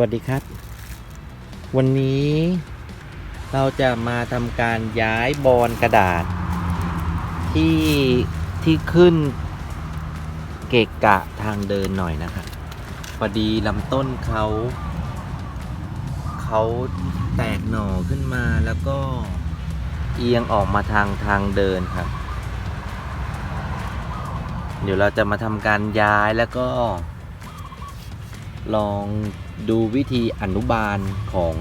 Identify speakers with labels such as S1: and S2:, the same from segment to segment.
S1: วัสดีครับ วันนี้เราจะมาทำการย้ายบอลกระดาษ ที่ที่ขึ้นเกะกะทางเดินหน่อยนะครับพอดีลำต้นเขาเขาแตกหน่อขึ้นมาแล้วก็เอียงออกมาทางทางเดินครับ เดี๋ยวเราจะมาทำการย้ายแล้วก็ลอง ดูวิธีอนุบาลของ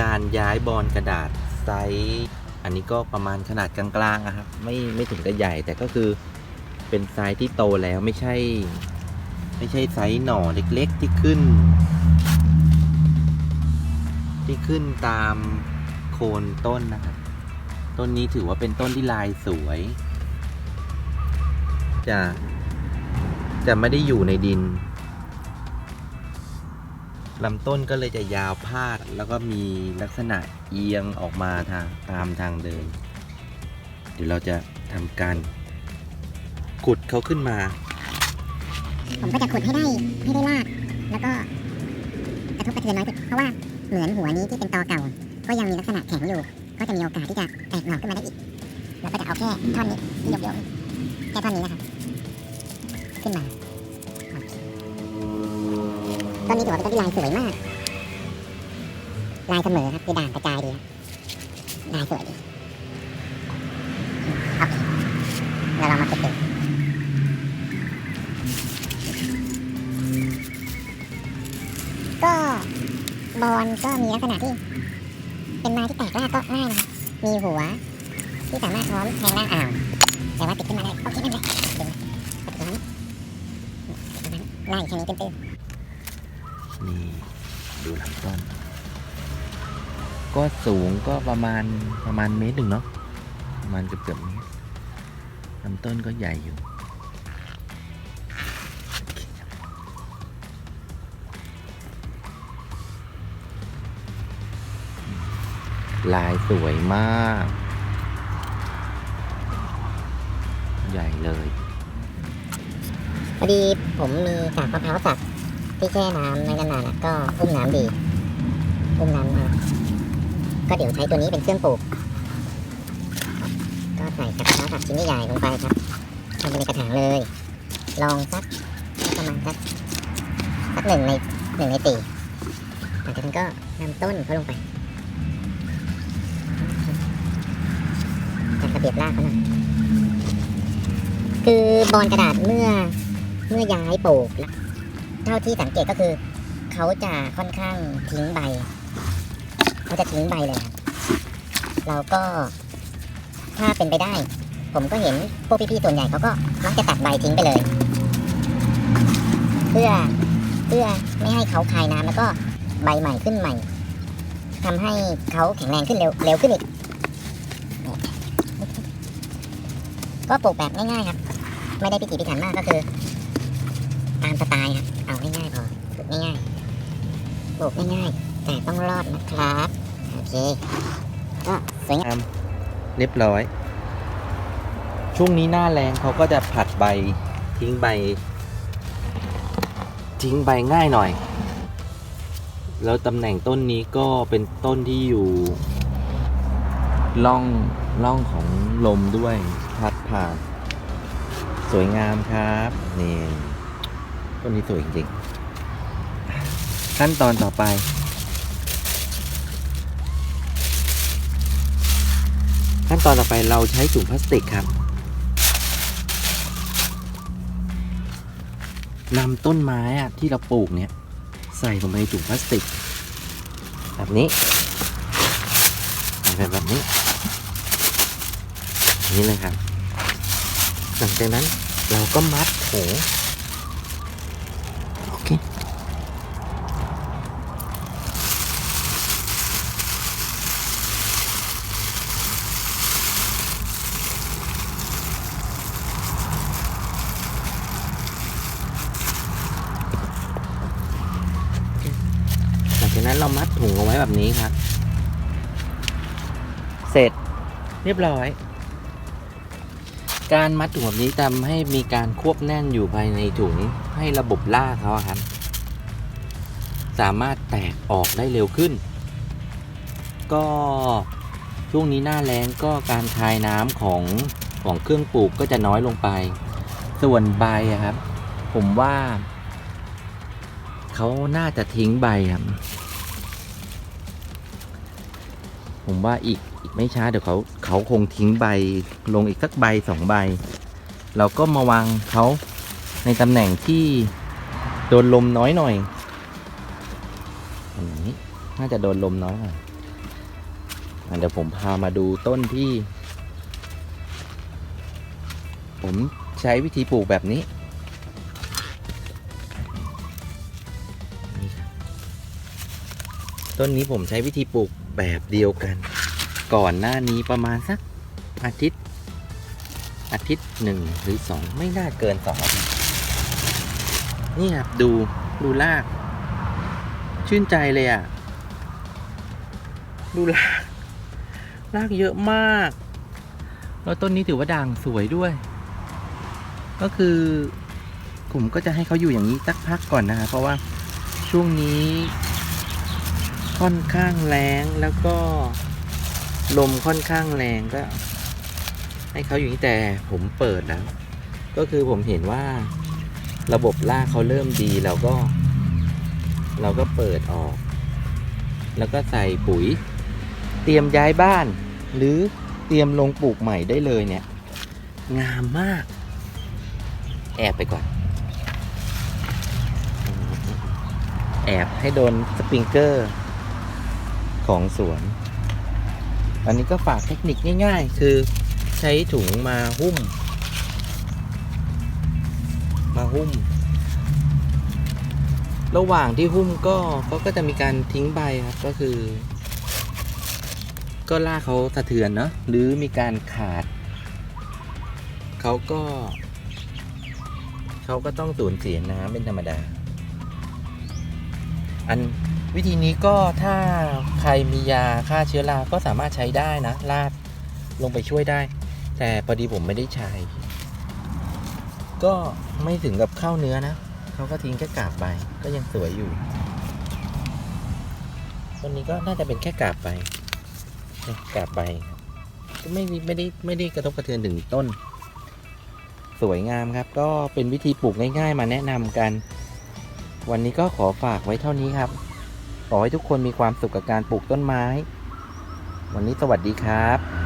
S1: การย้ายบอลกระดาษไซส์อันนี้ก็ประมาณขนาดกลางๆอะครับ ไม่ไม่ถึงกับใหญ่แต่ก็คือเป็นไซส์ที่โตแล้วไม่ใช่ ไม่ใช่ไซส์หน่อเล็กๆที่ขึ้น ที่ขึ้นตามโคนต้นนะครับ ต้นนี้ถือว่าเป็นต้นที่ลายสวย จะจะไม่ได้อยู่ในดิน ลำต้นก็เลยจะยาวพาด แล้วก็มีลักษณะเอียงออกมาทางตามทางเดิน เดี๋ยวเราจะทำการขุดเขาขึ้นมา
S2: ผมก็จะขุดให้ได้ให้ได้รากแล้วก็กระทบกระเทือนน้อยที่สุดเพราะว่าเหมือนหัวนี้ที่เป็นตอเก่า ก็ยังมีลักษณะแข็งอยู่ ก็จะมีโอกาสที่จะแตกหน่อขึ้นมาได้อีกแล้วก็จะเอาแค่ท่อนนี้ที่ยกๆแค่ท่อนนี้นะครับขึ้นมา ต้นนี้ถือว่าเป็นต้นที่ลายสวยมาก ลายเสมอครับคือด่างกระจายดีลายสวยดีโอเคเราลองมาขุดดูก็บอลก็มีลักษณะที่ เป็นไม้ที่แตกรากก็ง่ายนะมีหัว ที่สามารถพร้อมแทงราอ่าวแต่ว่าติดขึ้นมาได้โอเคไม่เป็นไรดึงมาติดตรงนั้นติดตรงนั้นไล่แค่นี้ตื้น
S1: นี่ดูลำต้น ก็สูงก็ประมาณประมาณเมตรหนึ่งเนาะประมาณเกือบเกือบเมตรลำต้นก็ใหญ่อยู่ลายสวยมาก ใหญ่เลย
S2: พอดีผมมีกากมะพร้าวสับ ที่แช่น้ำในนานๆอะก็อุ้มน้ำดี อุ้มน้ำมาก็เดี๋ยวใช้ตัวนี้เป็นเครื่องปลูก ก็ใส่กากมะพร้าวสับชิ้นใหญ่ลงไปครับทำไปในกระถางเลย ลองสักประมาณสักสักหนึ่งในหนึ่งในสี่หลังจากนั้นก็นำต้นเขาลงไปจัดระเบียบรากเขาหน่อยคือบอลกระดาษเมื่อเมื่อย้ายปลูกแล้ว เท่าที่สังเกตก็คือเขาจะค่อนข้างทิ้งใบเขาจะทิ้งใบเลยครับเราก็ถ้าเป็นไปได้ ผมก็เห็นพวกพี่ๆส่วนใหญ่เขาก็มักจะตัดใบทิ้งไปเลย เพื่อเพื่อไม่ให้เขาคายน้ำแล้วก็ใบใหม่ขึ้นใหม่ทำให้เขาแข็งแรงขึ้นเร็วเร็วขึ้นอีกก็ปลูกแบบง่ายๆครับ ไม่ได้พิถีพิถันมากก็คือ ตามสไตล์ครับเอาง่ายๆพอปลูกง่ายๆปลูกง่ายๆแต่ต้องรอดนะครับโอเคก็สวยงาม
S1: เรียบร้อย ช่วงนี้หน้าแรงเขาก็จะผัดใบทิ้งใบ ทิ้งใบง่ายหน่อย แล้วตำแหน่งต้นนี้ก็เป็นต้นที่อยู่ล่องล่องของลมด้วย พัดผ่าน สวยงามครับนี่ ต้นนี้สวยจริงๆ ขั้นตอนต่อไป ขั้นตอนต่อไปเราใช้ถุงพลาสติกครับนำต้นไม้อะที่เราปลูกเนี่ย ใส่ลงไปในถุงพลาสติก แบบนี้ใส่แบบนี้ นี่เลยครับ หลังจากนั้นเราก็มัดโถโอเค หลังจากนั้นเรามัดถุงเอาไว้แบบนี้ครับ เสร็จเรียบร้อย การมัดถุงแบบนี้ทำให้มีการควบแน่นอยู่ภายในถุงให้ระบบล่าเขาครับ สามารถแตกออกได้เร็วขึ้น ก็ช่วงนี้หน้าแล้งก็การคายน้ำของของเครื่องปลูกก็จะน้อยลงไป ส่วนใบครับ ผมว่า เขาน่าจะทิ้งใบครับ ผมว่าอีกอีกไม่ช้าเดี๋ยวเขาเขาคงทิ้งใบลงอีกสักใบสองใบ เราก็มาวางเขาในตำแหน่งที่โดนลมน้อยหน่อยอันนี้น่าจะโดนลมน้อยหน่อยอะเดี๋ยวผมพามาดูต้นที่ ผมใช้วิธีปลูกแบบนี้ต้นนี้ผมใช้วิธีปลูก แบบเดียวกัน ก่อนหน้านี้ประมาณสักอาทิตย์ อาทิตย์หนึ่งหรือสองไม่น่าเกินสองอาทิตย์นี่ครับดูดูราก ชื่นใจเลยอะ่ะ ดูรากรากเยอะมาก แล้วต้นนี้ถือว่าด่างสวยด้วย ก็คือผมก็จะให้เขาอยู่อย่างนี้สักพักก่อนนะครับเพราะว่าช่วงนี้ ค่อนข้างแรงแล้วก็ลมค่อนข้างแรงก็ ให้เขาอยู่นี่แต่ผมเปิดแล้ว ก็คือผมเห็นว่าระบบลากเขาเริ่มดีเราก็ เราก็เปิดออก แล้วก็ใส่ปุ๋ย เตรียมย้ายบ้าน หรือเตรียมลงปลูกใหม่ได้เลยเนี่ย งามมาก แอบไปก่อน แอบให้โดนสปริงเกอร์ ของสวน อันนี้ก็ฝากเทคนิคง่าย ๆ คือใช้ถุงมาหุ้ม มาหุ้ม ระหว่างที่หุ้มก็เขาก็จะมีการทิ้งใบครับก็คือ ก็ลากเขาสะเทือนเนาะหรือมีการขาด เขาก็ เขาก็ต้องสูญเสียน้ำเป็นธรรมดา อัน วิธีนี้ก็ถ้าใครมียาฆ่าเชื้อรา ก็สามารถใช้ได้นะลาดลงไปช่วยได้ แต่พอดีผมไม่ได้ใช้ ก็ไม่ถึงกับเข้าเนื้อนะเขาก็ทิ้งแค่กาบใบก็ยังสวยอยู่ต้นนี้ก็น่าจะเป็นแค่กาบใบเนี่ยกาบใบครับก็ไม่ได้ไม่ได้ไม่ได้กระทบกระเทือนถึงต้น สวยงามครับ ก็เป็นวิธีปลูกง่าย ๆ มาแนะนำกัน วันนี้ก็ขอฝากไว้เท่านี้ครับ ขอให้ทุกคนมีความสุขกับการปลูกต้นไม้ วันนี้สวัสดีครับ